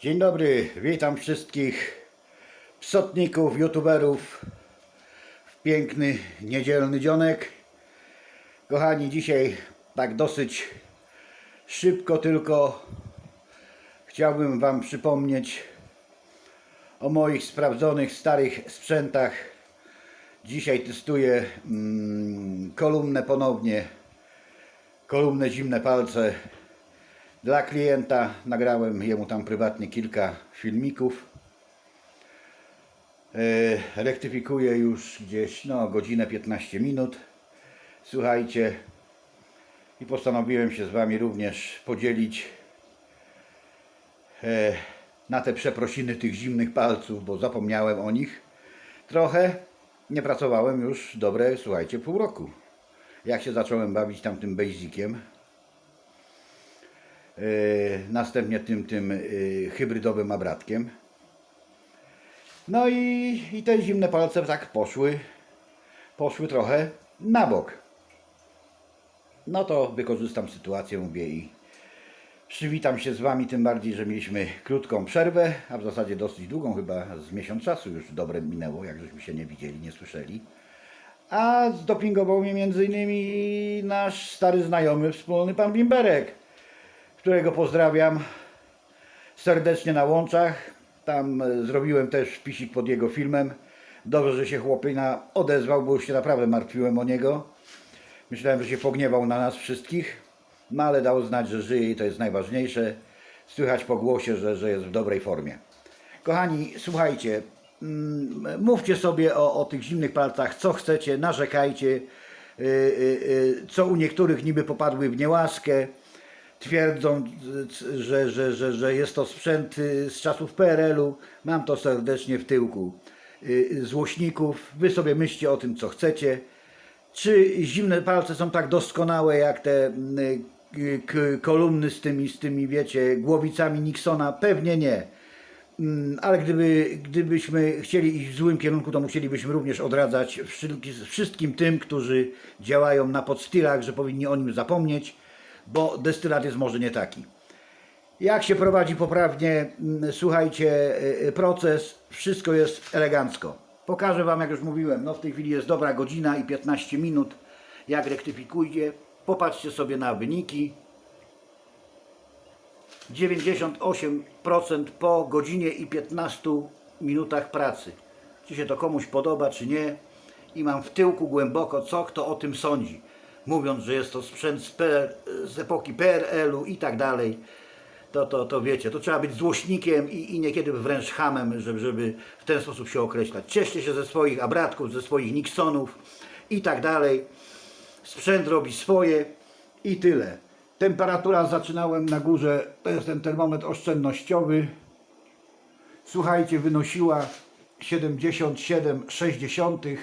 Dzień dobry, witam wszystkich psotników, youtuberów w piękny niedzielny dzionek. Kochani, dzisiaj tak dosyć szybko tylko chciałbym Wam przypomnieć o moich sprawdzonych starych sprzętach. Dzisiaj testuję mm, kolumnę ponownie, kolumnę zimne palce dla klienta. Nagrałem jemu tam prywatnie kilka filmików. E, Rektyfikuję już gdzieś no, godzinę 15 minut. Słuchajcie, i postanowiłem się z Wami również podzielić e, na te przeprosiny tych zimnych palców, bo zapomniałem o nich trochę. Nie pracowałem już dobre, słuchajcie, pół roku. Jak się zacząłem bawić tamtym basiciem, następnie tym, tym e, hybrydowym abratkiem. No i, i te zimne palce tak poszły, poszły trochę na bok. No to wykorzystam sytuację, mówię i przywitam się z Wami, tym bardziej, że mieliśmy krótką przerwę, a w zasadzie dosyć długą, chyba z miesiąc czasu już dobre minęło, jak żeśmy się nie widzieli, nie słyszeli. A zdopingował mnie między innymi nasz stary znajomy, wspólny pan Bimberek, którego pozdrawiam serdecznie na łączach. Tam e, zrobiłem też wpisik pod jego filmem. Dobrze, że się chłopina odezwał, bo już się naprawdę martwiłem o niego. Myślałem, że się pogniewał na nas wszystkich, no ale dał znać, że żyje i to jest najważniejsze. Słychać po głosie, że, że jest w dobrej formie. Kochani, słuchajcie, mm, mówcie sobie o, o tych zimnych palcach, co chcecie, narzekajcie, y, y, y, co u niektórych niby popadły w niełaskę, twierdzą, y, że, że, że, że jest to sprzęt y, z czasów PRL-u. Mam to serdecznie w tyłku. Y, Złośników, wy sobie myślcie o tym, co chcecie. Czy zimne palce są tak doskonałe jak te mm, y, kolumny z tymi, z tymi, wiecie, głowicami Nixona? Pewnie nie. Mm, Ale gdyby, gdybyśmy chcieli iść w złym kierunku, to musielibyśmy również odradzać wszystkim tym, którzy działają na podstylach, że powinni o nim zapomnieć, bo destylat jest może nie taki. Jak się prowadzi poprawnie, mm, słuchajcie, y, y, proces, wszystko jest elegancko. Pokażę Wam, jak już mówiłem, no w tej chwili jest dobra godzina i 15 minut, jak rektyfikujcie. Popatrzcie sobie na wyniki. 98% po godzinie i 15 minutach pracy. Czy się to komuś podoba, czy nie. I mam w tyłku głęboko, co kto o tym sądzi. Mówiąc, że jest to sprzęt z, PR, z epoki PRL-u i tak dalej. To, to, to wiecie, to trzeba być złośnikiem i, i niekiedy wręcz hamem, żeby, żeby w ten sposób się określać. Cieszcie się ze swoich abratków, ze swoich Nixonów i tak dalej. Sprzęt robi swoje i tyle. Temperatura zaczynałem na górze, to jest ten termometr oszczędnościowy. Słuchajcie, wynosiła 77,6.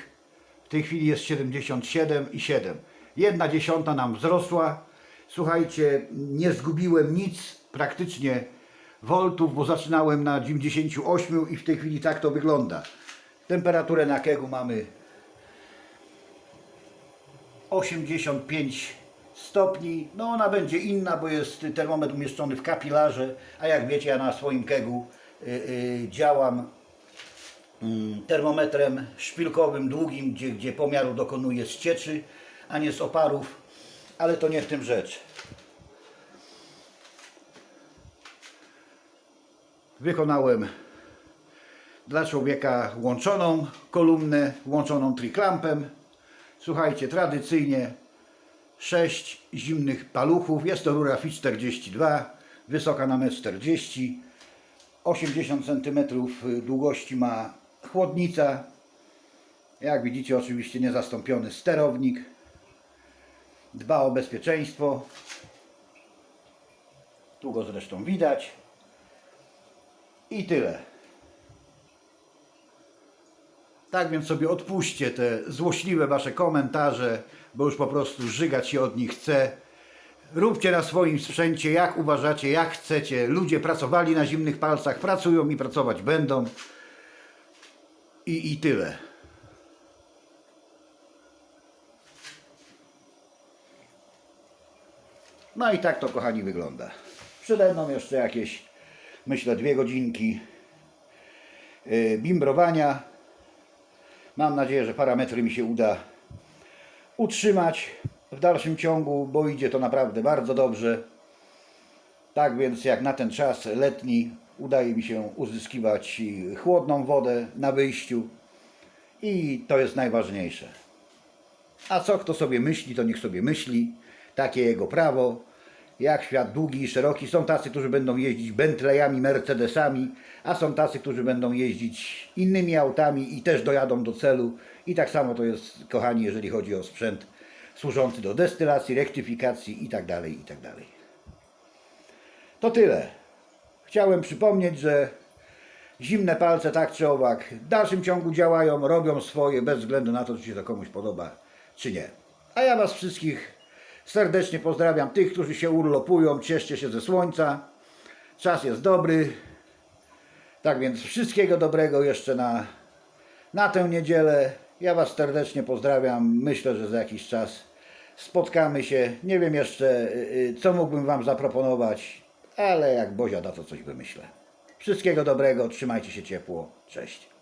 W tej chwili jest 77,7. Jedna dziesiąta nam wzrosła. Słuchajcie, nie zgubiłem nic, praktycznie voltów, bo zaczynałem na 98 i w tej chwili tak to wygląda. Temperaturę na kegu mamy 85 stopni. No ona będzie inna, bo jest termometr umieszczony w kapilarze, a jak wiecie ja na swoim kegu y, y, działam mm, termometrem szpilkowym, długim, gdzie, gdzie pomiaru dokonuję z cieczy, a nie z oparów, ale to nie w tym rzecz. Wykonałem dla człowieka łączoną kolumnę, łączoną triklampem. Słuchajcie, tradycyjnie 6 zimnych paluchów. Jest to rura FIT 42, wysoka na 1,40 m. 80 cm długości ma chłodnica. Jak widzicie, oczywiście niezastąpiony sterownik. Dba o bezpieczeństwo. Tu go zresztą widać. I tyle. Tak więc sobie odpuśćcie te złośliwe wasze komentarze, bo już po prostu żygać się od nich chce. Róbcie na swoim sprzęcie jak uważacie, jak chcecie. Ludzie pracowali na zimnych palcach, pracują i pracować będą. I, i tyle. No i tak to kochani wygląda. Przede mną jeszcze jakieś myślę, dwie godzinki y, bimbrowania. Mam nadzieję, że parametry mi się uda utrzymać w dalszym ciągu, bo idzie to naprawdę bardzo dobrze. Tak więc jak na ten czas letni udaje mi się uzyskiwać chłodną wodę na wyjściu i to jest najważniejsze. A co kto sobie myśli, to niech sobie myśli. Takie jego prawo. Jak świat długi i szeroki. Są tacy, którzy będą jeździć Bentleyami, Mercedesami, a są tacy, którzy będą jeździć innymi autami i też dojadą do celu. I tak samo to jest, kochani, jeżeli chodzi o sprzęt służący do destylacji, rektyfikacji itd. itd. To tyle. Chciałem przypomnieć, że zimne palce tak czy owak w dalszym ciągu działają, robią swoje bez względu na to, czy się to komuś podoba, czy nie. A ja Was wszystkich serdecznie pozdrawiam. Tych, którzy się urlopują, cieszcie się ze słońca. Czas jest dobry. Tak więc wszystkiego dobrego jeszcze na, na tę niedzielę. Ja Was serdecznie pozdrawiam. Myślę, że za jakiś czas spotkamy się. Nie wiem jeszcze, y, y, co mógłbym Wam zaproponować, ale jak Bozia da, to coś wymyślę. Wszystkiego dobrego, trzymajcie się ciepło. Cześć.